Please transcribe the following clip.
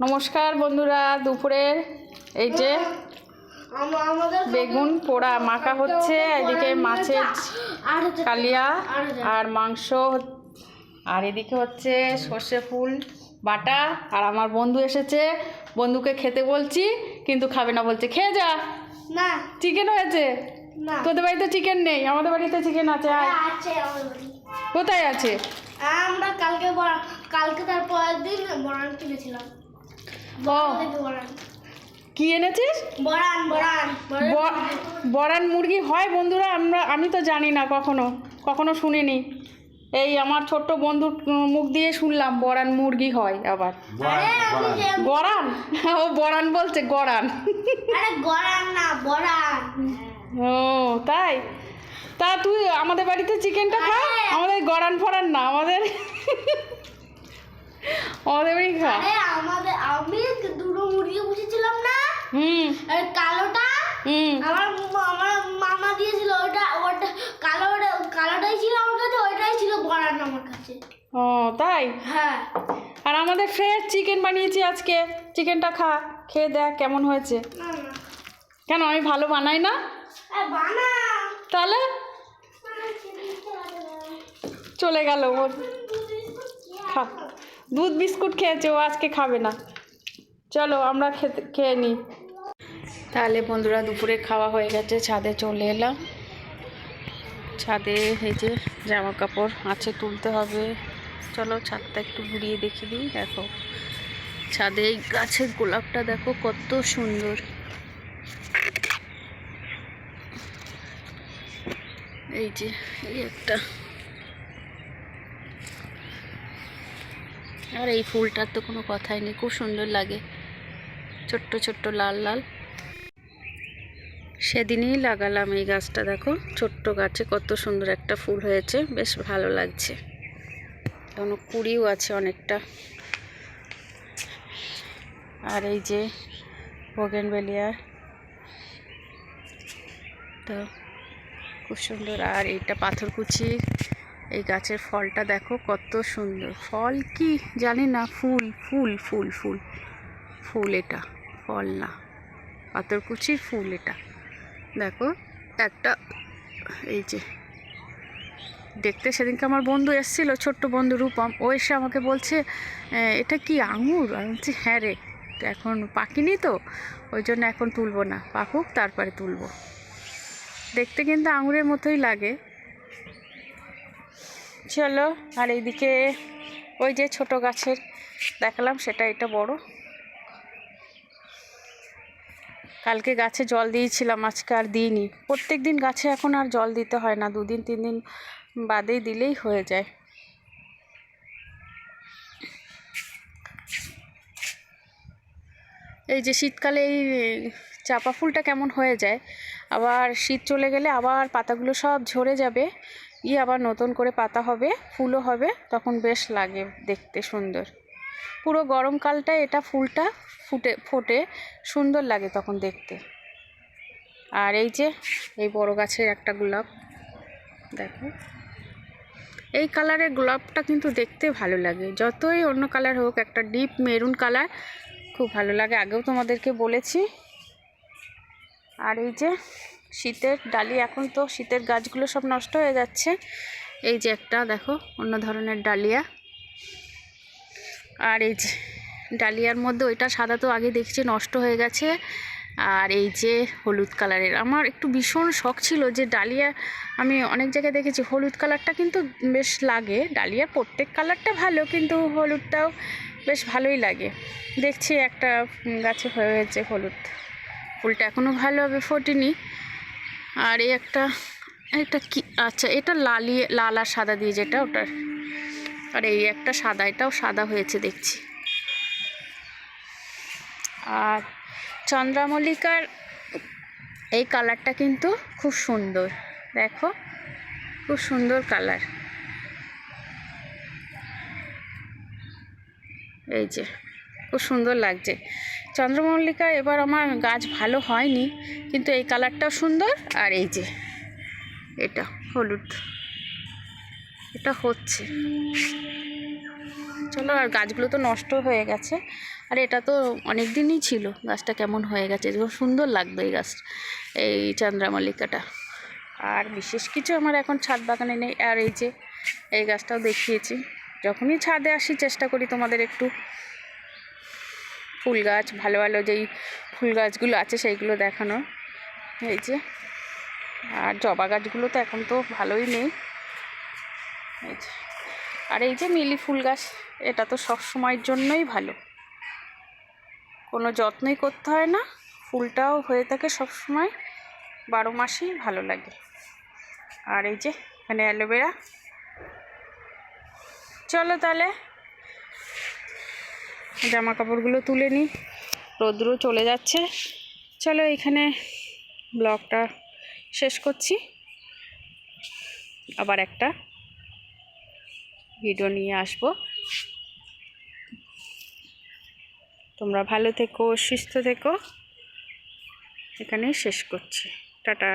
নমস্কার বন্ধুরা দুপুরের এই যে বেগুন পোড়া মাখা হচ্ছে এদিকে মাছের কালিয়া আর মাংস আর এদিকে হচ্ছে সর্ষে ফুল বাটা আর আমার বন্ধু এসেছে বন্ধুকে খেতে বলছি কিন্তু খাবে না বলছে খেয়ে যা। না। চিকেন হয়েছে? তোদের বাড়িতে চিকেন নেই আমাদের বাড়িতে চিকেন আছে। হ্যাঁ, বাড়ি। কোথায় আছে? আমরা কালকে কালকে তার পরের দিন বড়ান কিনেছিলাম। কি এনেছিস? বরান মুরগি হয় বন্ধুরা আমরা আমি তো জানি না কখনো কখনো শুনিনি। এই আমার ছোট্ট বন্ধুর মুখ দিয়ে শুনলাম বরান মুরগি হয় আবার। গরান ও বরান বলছে গরান। গড়ান না বড়ান ও তাই? তা তুই আমাদের বাড়িতে চিকেনটা খা। আমাদের গরান ফরান না আমাদের। আমাদের আরে আমি দুটো মুরগি না? হুম। আর কালোটা? হুম। আমার মামা দিয়েছিল ওটা ওটা কালো কালোটাই ছিল আমার কাছে ওইটাই ছিল বড়ান আমার কাছে। ও তাই? হ্যাঁ। আর আমাদের ফ্রেশ চিকেন বানিয়েছি আজকে। চিকেনটা খা খেয়ে দেখ কেমন হয়েছে। কেন আমি ভালো বানাই না? তাহলে? চলে গেল খা। দুধ বিস্কুট খেয়েছে, ও আজকে খাবে না। চলো, আমরা খেতে, খেয়ে নিই তাহলে বন্ধুরা, দুপুরে খাওয়া হয়ে গেছে, ছাদে চলে এলাম। ছাদে এই যে জামা কাপড় আছে তুলতে হবে। চলো, ছাদটা একটু ঘুরিয়ে দেখিয়ে দিই, দেখো। ছাদে এই গাছের গোলাপটা দেখো, কত সুন্দর। এই যে, এই একটা আর এই ফুলটার তো কোনো কথাই নেই। খুব সুন্দর লাগে। ছোট্ট ছোট্ট, লাল লাল। সেদিনই লাগালাম এই গাছটা, দেখো। ছোট্ট গাছে কত সুন্দর একটা ফুল হয়েছে। বেশ ভালো লাগছে। এখনও কুড়িও আছে অনেকটা। আর এই যে বেলিয়ার তো খুব সুন্দর। আর এইটা পাথরকুচি। এই গাছের ফলটা দেখো কত সুন্দর। ফল কি? জানি না, ফুল ফুল ফুল ফুল। ফুল এটা, ফল না। পাথরকুচির ফুল এটা। দেখো, একটা, এই যে, দেখতে সেদিনকে আমার বন্ধু এসেছিল, ছোট্ট বন্ধু রূপম। ও এসে আমাকে বলছে এটা কি আঙুর? আমি বলছি হ্যাঁ রে, এখন পাকিনি তো, ওই জন্য এখন তুলবো না। পাকুক, তারপরে তুলবো। দেখতে কিন্তু আঙুরের মতোই লাগে। চলো, আর এইদিকে ওই যে ছোট গাছের দেখালাম, সেটা এটা বড়। কালকে গাছে জল দিয়েছিলাম, আজকে আর দিইনি। প্রত্যেক দিন গাছে এখন আর জল দিতে হয় না, দুদিন তিন দিন বাদেই দিলেই হয়ে যায়। এই যে শীতকালে এই চাপা ফুলটা কেমন হয়ে যায়, আবার শীত চলে গেলে আবার পাতাগুলো সব ঝরে যাবে। গিয়ে আবার নতুন করে পাতা হবে, ফুলও হবে, তখন বেশ লাগে দেখতে সুন্দর। পুরো গরমকালটায় এটা ফুলটা ফুটে, ফোটে, সুন্দর লাগে তখন দেখতে। আর এই যে, এই বড় গাছের একটা গোলাপ, দেখো। এই কালারের গোলাপটা কিন্তু দেখতে ভালো লাগে। যতই অন্য কালার হোক, একটা ডিপ মেরুন কালার খুব ভালো লাগে। আগেও তোমাদেরকে বলেছি। আর এই যে শীতের ডালি এখন তো শীতের গাছগুলো সব নষ্ট হয়ে যাচ্ছে। এই যে একটা, দেখো, অন্য ধরনের ডালিয়া। আর এই যে ডালিয়ার মধ্যে ওইটা সাদা তো আগে দেখছি, নষ্ট হয়ে গেছে। আর এই যে হলুদ কালারের। আমার একটু ভীষণ শখ ছিল যে ডালিয়া, আমি অনেক জায়গায় দেখেছি, হলুদ কালারটা কিন্তু বেশ লাগে। ডালিয়ার প্রত্যেক কালারটা ভালো, কিন্তু হলুদটাও বেশ ভালোই লাগে। দেখছি একটা গাছে হয়েছে হলুদ। ফুলটা এখনও ভালোভাবে ফোটেনি। আর এই একটা এটা কি আচ্ছা এটা লালিয়ে লাল আর সাদা দিয়ে যেটা ওটার আর এই একটা সাদা, এটাও সাদা হয়েছে, দেখছি। আর চন্দ্রামল্লিকার এই কালারটা কিন্তু খুব সুন্দর, দেখো। খুব সুন্দর কালার। এই যে। খুব সুন্দর লাগছে। চন্দ্রমল্লিকা এবার আমার গাছ ভালো হয়নি, কিন্তু এই কালারটাও সুন্দর, আর এই যে এটা হলুদ। এটা হচ্ছে। চলো, আর গাছগুলো তো নষ্ট হয়ে গেছে। আর এটা তো অনেক দিনই ছিল, গাছটা কেমন হয়ে গেছে। সুন্দর লাগবে এই গাছ, এই চন্দ্রামল্লিকাটা। আর বিশেষ কিছু আমার এখন ছাদ বাগানে নেই, আর এই যে এই গাছটাও দেখিয়েছি। যখনই ছাদে আসি, চেষ্টা করি তোমাদের একটু ফুল গাছ, ভালো ভালো যেই ফুল গাছগুলো আছে সেইগুলো দেখানো এই যে আর জবা গাছগুলো তো এখন তো ভালোই নেই। এই যে আর এই যে মিলি ফুল গাছ, এটা তো সব সময়ের জন্যই ভালো। কোনো যত্নই করতে হয় না, ফুলটাও হয়ে থাকে সব সময়। বারো মাসই ভালো লাগে। আর এই যে এখানে অ্যালোভেরা। চলো তাহলে জামা কাপড়গুলো তুলে নিই। রোদ্রু চলে যাচ্ছে। চলো এখানে ব্লগটা শেষ করছি। আবার একটা ভিডিও নিয়ে আসব। তোমরা ভালো থেকো, সুস্থ থেকো। এখানেই শেষ করছি। টাটা।